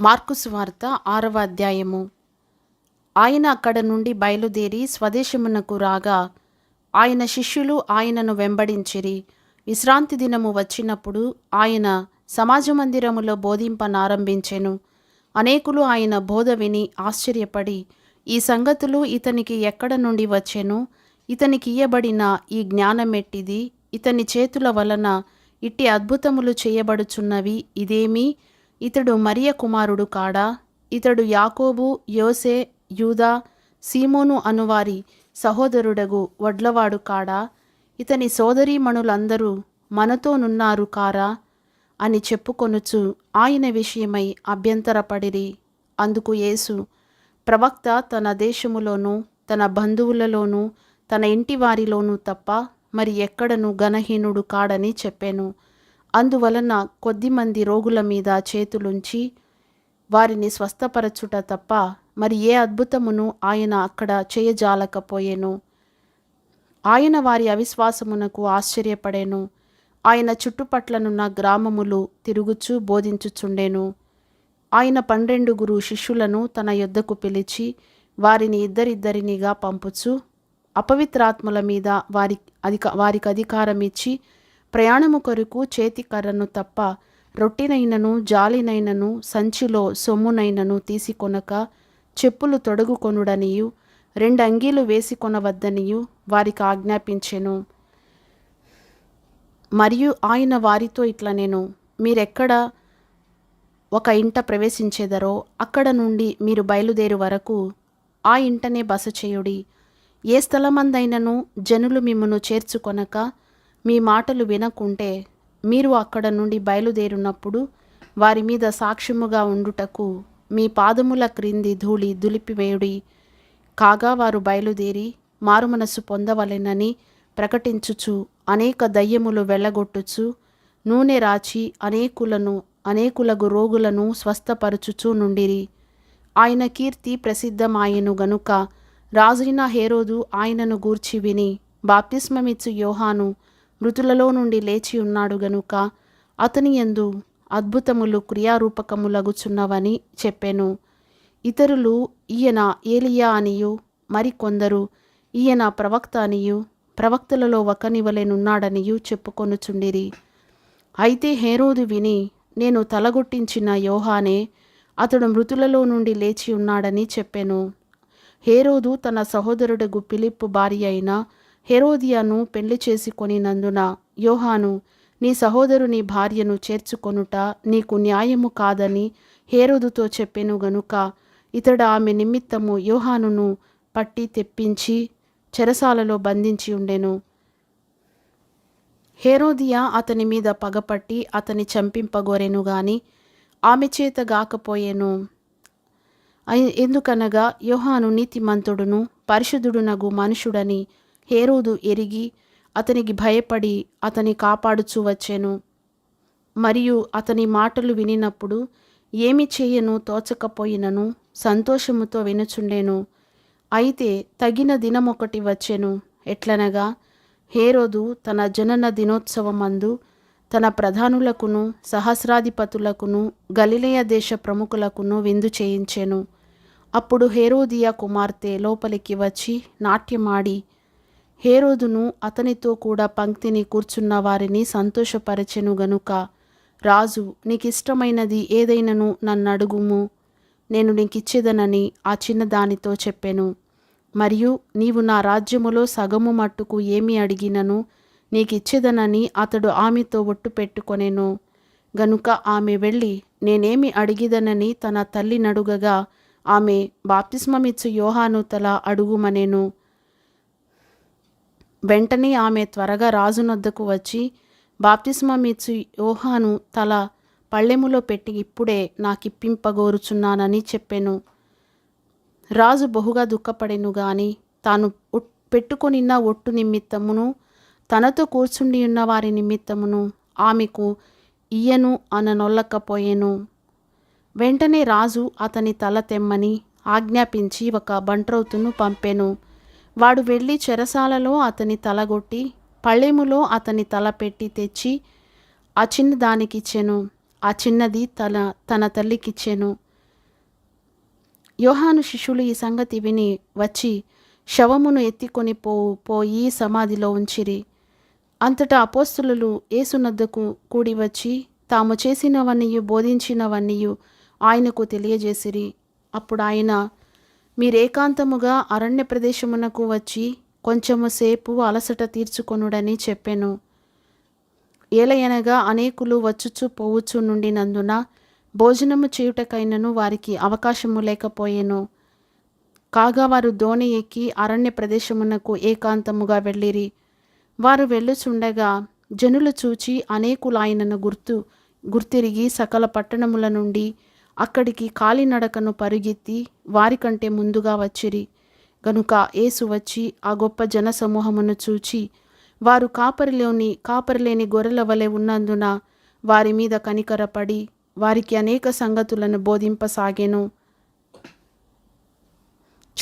మార్కుసు వార్త ఆరవ అధ్యాయము. ఆయన అక్కడ నుండి బయలుదేరి స్వదేశమునకు రాగా ఆయన శిష్యులు ఆయనను వెంబడించిరి. విశ్రాంతి దినము వచ్చినప్పుడు ఆయన సమాజ మందిరములో బోధింపనారంభించెను. అనేకులు ఆయన బోధ విని ఆశ్చర్యపడి ఈ సంగతులు ఇతనికి ఎక్కడ నుండి వచ్చెను? ఇతనికి ఇయ్యబడిన ఈ జ్ఞానమెట్టిది ఇతని చేతుల వలన ఇట్టి అద్భుతములు చేయబడుచున్నవి ఇదేమి? ఇతడు మరియ కుమారుడు కాడా? ఇతడు యాకోబు యోసే యూదా సీమోను అనువారి సహోదరుడగు వడ్లవాడు కాడా? ఇతని సోదరీమణులందరూ మనతోనున్నారు కారా? అని చెప్పుకొనుచు ఆయన విషయమై అభ్యంతరపడిరి. అందుకు యేసు ప్రవక్త తన దేశములోనూ తన బంధువులలోనూ తన ఇంటి వారిలోనూ తప్ప మరి ఎక్కడను ఘనహీనుడు కాడని చెప్పాను. అందువలన కొద్దిమంది రోగుల మీద చేతులుంచి వారిని స్వస్థపరచుట తప్ప మరి ఏ అద్భుతమును ఆయన అక్కడ చేయజాలకపోయేను? ఆయన వారి అవిశ్వాసమునకు ఆశ్చర్యపడేను. ఆయన చుట్టుపట్లనున్న గ్రామములు తిరుగుచూ బోధించుచుండెను. ఆయన పన్నెండుగురు శిష్యులను తన యొద్దకు పిలిచి వారిని ఇద్దరిద్దరినిగా పంపుచు అపవిత్రాత్మల మీద వారి అధిక వారికి అధికారం ఇచ్చి ప్రయాణము కొరకు చేతి కర్రను తప్ప రొట్టెనైనను జాలినైనను సంచిలో సొమ్మునైనను తీసికొనక చెప్పులు తొడుగుకొనుడనియు రెండు అంగీలు వేసికొనవద్దనియు వారికి ఆజ్ఞాపించెను. మరియు ఆయన వారితో ఇట్లా నేను మీరెక్కడ ఒక ఇంట ప్రవేశించేదరో అక్కడ నుండి మీరు బయలుదేరు వరకు ఆ ఇంటనే బస చేయుడి. ఏ స్థలమందైనను జనులు మిమ్మను చేర్చుకొనక మీ మాటలు వినకుంటే మీరు అక్కడ నుండి బయలుదేరినప్పుడు వారి మీద సాక్ష్యముగా ఉండుటకు మీ పాదముల క్రింది ధూళి దులిపివేయుడి. కాగా వారు బయలుదేరి మారుమనస్సు పొందవలెనని ప్రకటించుచు అనేక దయ్యములు వెళ్ళగొట్టుచు నూనె రాచి అనేకులను అనేకులగు రోగులను స్వస్థపరచుచూ నుండిరి. ఆయన కీర్తి ప్రసిద్ధమాయను గనుక రాజైన హేరోదు ఆయనను గూర్చి విని బాప్తిస్మమిచ్చు యోహాను మృతులలో నుండి లేచి ఉన్నాడు గనుక అతని యందు అద్భుతములు క్రియారూపకములగుచున్నవని చెప్పెను. ఇతరులు ఈయన ఏలియా అనియు మరికొందరు ఈయన ప్రవక్త అనియు ప్రవక్తలలో ఒకనివలెనున్నాడనియు చెప్పుకొనుచుండిరి. అయితే హేరోదు విని నేను తలగొట్టించిన యోహానే అతడు మృతులలో నుండి లేచి ఉన్నాడని చెప్పెను. హేరోదు తన సహోదరుడగు పిలిప్పు భార్య అయిన హెరోదియాను పెళ్ళి చేసుకొనినందున యోహాను నీ సహోదరుని భార్యను చేర్చుకొనుట నీకు న్యాయము కాదని హేరోదుతో చెప్పెను గనుక ఇతడు ఆమె నిమిత్తము యోహానును పట్టి తెప్పించి చెరసాలలో బంధించి ఉండెను. హేరోదియా అతని మీద పగపట్టి అతని చంపింపగోరెను గాని ఆమె చేత గాకపోయేను. ఎందుకనగా యోహాను నీతిమంతుడును పరిశుద్ధుడునగు మనుషుడని హేరోదు ఎరిగి అతనికి భయపడి అతని కాపాడుచు వచ్చెను. మరియు అతని మాటలు వినినప్పుడు ఏమి చేయను తోచకపోయినను సంతోషముతో వినుచుండెను. అయితే తగిన దినమొకటి వచ్చెను. ఎట్లనగా హేరోదు తన జనన దినోత్సవమందు తన ప్రధానులకును సహస్రాధిపతులకును గలిలయ దేశ ప్రముఖులకును విందు చేయించెను. అప్పుడు హేరోదియా కుమార్తె లోపలికి వచ్చి నాట్యమాడి హేరోదును అతనితో కూడా పంక్తిని కూర్చున్న వారిని సంతోషపరచెను గనుక. రాజు నీకిష్టమైనది ఏదైనను నన్ను అడుగుము నేను నీకిచ్చేదనని ఆ చిన్నదానితో చెప్పెను. మరియు నీవు నా రాజ్యములో సగము మట్టుకు ఏమి అడిగినను నీకిచ్చేదనని అతడు ఆమెతో ఒట్టు పెట్టుకొనెను. గనుక ఆమె వెళ్ళి నేనేమి అడిగిదనని తన తల్లి నడుగగా ఆమె బాప్తిస్మమిచ్చు యోహాను తల అడుగుమనేను. వెంటనే ఆమె త్వరగా రాజునొద్దకు వచ్చి బాప్తిస్మమిచ్చు యోహాను తల పళ్ళెములో పెట్టి ఇప్పుడే నాకిప్పింపగోరుచున్నానని చెప్పెను. రాజు బహుగా దుఃఖపడెను గాని తాను పెట్టుకొనిన్న ఒట్టు నిమిత్తమును తనతో కూర్చుండి ఉన్న వారి నిమిత్తమును ఆమెకు ఇయ్యను అననొల్లకపోయేను. వెంటనే రాజు అతని తల తెమ్మని ఆజ్ఞాపించి ఒక బంట్రౌతును పంపెను. వాడు వెళ్ళి చెరసాలలో అతని తలగొట్టి పళ్ళెములో అతని తల పెట్టి తెచ్చి ఆ చిన్న దానికిచ్చెను ఆ చిన్నది తన తన తల్లికిచ్చెను. యోహాను శిష్యులు ఈ సంగతి విని వచ్చి శవమును ఎత్తికొని పో పోయి సమాధిలో ఉంచిరి. అంతటా అపోస్తులు ఏసునద్దకు కూడి వచ్చి తాము చేసినవన్నీయు బోధించినవన్నీయు ఆయనకు తెలియజేసిరి. అప్పుడు ఆయన మీరేకాంతముగా అరణ్య ప్రదేశమునకు వచ్చి కొంచెము సేపు అలసట తీర్చుకొనుడని చెప్పెను. ఏలయనగా అనేకులు వచ్చుచు పోవుచు నుండినందున భోజనము చేయుటకైనను వారికి అవకాశము లేకపోయెను. కాగా వారు దోణి ఎక్కి అరణ్య ప్రదేశమునకు ఏకాంతముగా వెళ్ళిరి. వారు వెళ్ళుచుండగా జనులు చూచి అనేకులు ఆయనను గుర్తు గుర్తిరిగి సకల పట్టణముల నుండి అక్కడికి కాలినడకను పరుగెత్తి వారికంటే ముందుగా వచ్చిరి. గనుక యేసు వచ్చి ఆ గొప్ప జనసమూహమును చూచి వారు కాపరిలోని కాపరిలేని గొర్రెల వలె ఉన్నందున వారి మీద కనికరపడి వారికి అనేక సంగతులను బోధింపసాగాను.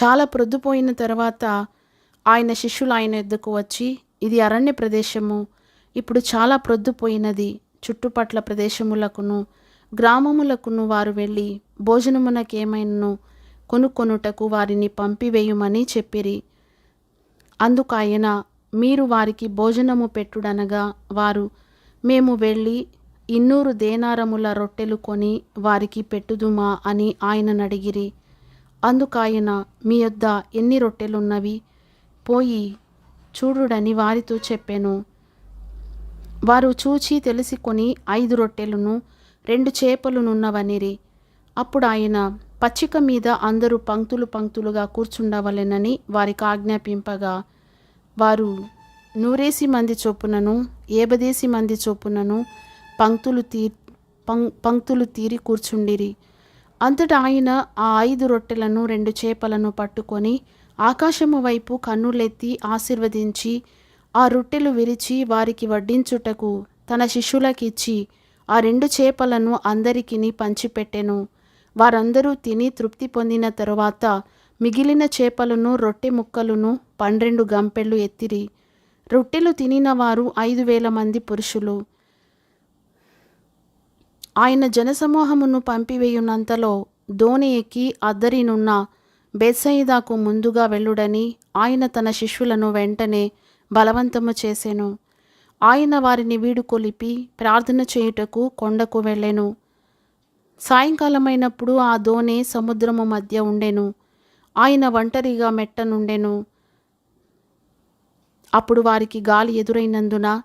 చాలా ప్రొద్దుపోయిన తర్వాత ఆయన శిష్యులు ఆయన ఎద్దుకు వచ్చి ఇది అరణ్య ప్రదేశము ఇప్పుడు చాలా ప్రొద్దుపోయినది చుట్టుపట్ల ప్రదేశములకును గ్రామములకును వారు వెళ్ళి భోజనమునకేమైనను కొనుక్కొనుటకు వారిని పంపివేయుమని చెప్పిరి. అందుకు ఆయన మీరు వారికి భోజనము పెట్టుడనగా వారు మేము వెళ్ళి ఇన్నూరు దేనారముల రొట్టెలు కొని వారికి పెట్టుదుమా అని ఆయనను అడిగిరి అందుకాయన మీ యొద్ద ఎన్ని రొట్టెలున్నవి? పోయి చూడుడని వారితో చెప్పాను. వారు చూచి తెలుసుకొని ఐదు రొట్టెలను రెండు చేపలునున్నవనిరి అప్పుడు ఆయన పచ్చిక మీద అందరూ పంక్తులు పంక్తులుగా కూర్చుండవలెనని వారికి ఆజ్ఞాపింపగా వారు నూరేసి మంది చొప్పునను ఏబదేసి మంది చొప్పునను పంక్తులు తీ పం పంక్తులు తీరి కూర్చుండిరి. అంతటా ఆయన ఆ ఐదు రొట్టెలను రెండు చేపలను పట్టుకొని ఆకాశము వైపు కన్నులెత్తి ఆశీర్వదించి ఆ రొట్టెలు విరిచి వారికి వడ్డించుటకు తన శిష్యులకిచ్చి ఆ రెండు చేపలను అందరికిని పంచిపెట్టెను. వారందరూ తిని తృప్తి పొందిన తరువాత మిగిలిన చేపలను రొట్టె ముక్కలను పన్నెండు గంపెళ్ళు ఎత్తిరి. రొట్టెలు తినిన వారు ఐదు వేల మంది పురుషులు. ఆయన జనసమూహమును పంపివేయునంతలో ధోని ఎక్కి అద్దరినున్న బెత్సయిదాకు ముందుగా వెళ్ళుడని ఆయన తన శిష్యులను వెంటనే బలవంతము చేసెను. ఆయన వారిని వీడుకొలిపి ప్రార్థన చేయుటకు కొండకు వెళ్ళెను. సాయంకాలమైనప్పుడు ఆ దోణి సముద్రము మధ్య ఉండెను. ఆయన ఒంటరిగా మెట్టనుండెను అప్పుడు వారికి గాలి ఎదురైనందున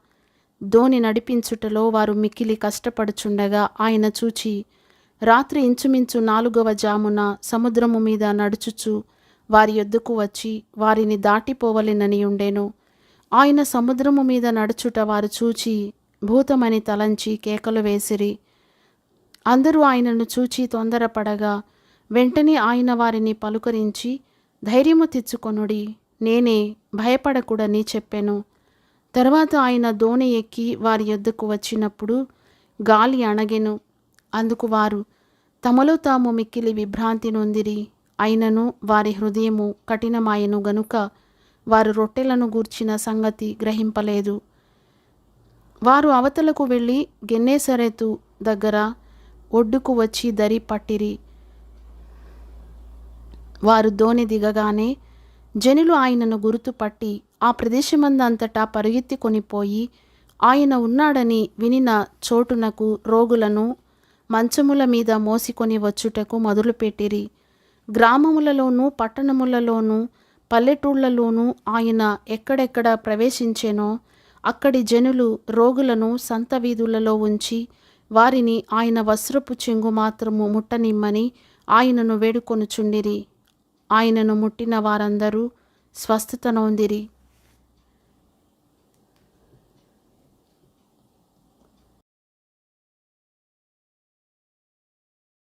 దోణి నడిపించుటలో వారు మిక్కిలి కష్టపడుచుండగా ఆయన చూచి రాత్రి ఇంచుమించు నాలుగవ జామున సముద్రము మీద నడుచుచు వారి యొద్దకు వచ్చి వారిని దాటిపోవలెనని ఉండెను. ఆయన సముద్రము మీద నడుచుట వారు చూచి భూతమని తలంచి కేకలు వేసిరి. అందరూ ఆయనను చూచి తొందరపడగా వెంటనే ఆయన వారిని పలుకరించి ధైర్యము తెచ్చుకొనుడి నేనే భయపడకూడని చెప్పెను. తర్వాత ఆయన దోణి ఎక్కి వారి యొద్దకు వచ్చినప్పుడు గాలి అణగెను. అందుకు వారు తమలో తాము మిక్కిలి విభ్రాంతి నొందిరి. అయినను వారి హృదయము కఠినమాయను గనుక వారు రొట్టెలను గూర్చిన సంగతి గ్రహింపలేదు. వారు అవతలకు వెళ్ళి గెన్నేసరెతు దగ్గర ఒడ్డుకు వచ్చి దరి పట్టిరి. వారు దోణి దిగగానే జనులు ఆయనను గుర్తుపట్టి ఆ ప్రదేశమందంతటా పరుగెత్తి కొనిపోయి ఆయన ఉన్నాడని వినిన చోటునకు రోగులను మంచముల మీద మోసికొని వచ్చుటకు మొదలుపెట్టిరి. గ్రామములలోనూ పట్టణములలోనూ పల్లెటూళ్ళలోనూ ఆయన ఎక్కడెక్కడ ప్రవేశించెనో అక్కడి జనులు రోగులను సంత వీధులలో ఉంచి వారిని ఆయన వస్త్రపు చెంగు మాత్రము ముట్టనిమ్మని ఆయనను వేడుకొనుచుండిరి. ఆయనను ముట్టిన వారందరూ స్వస్థత నొందిరి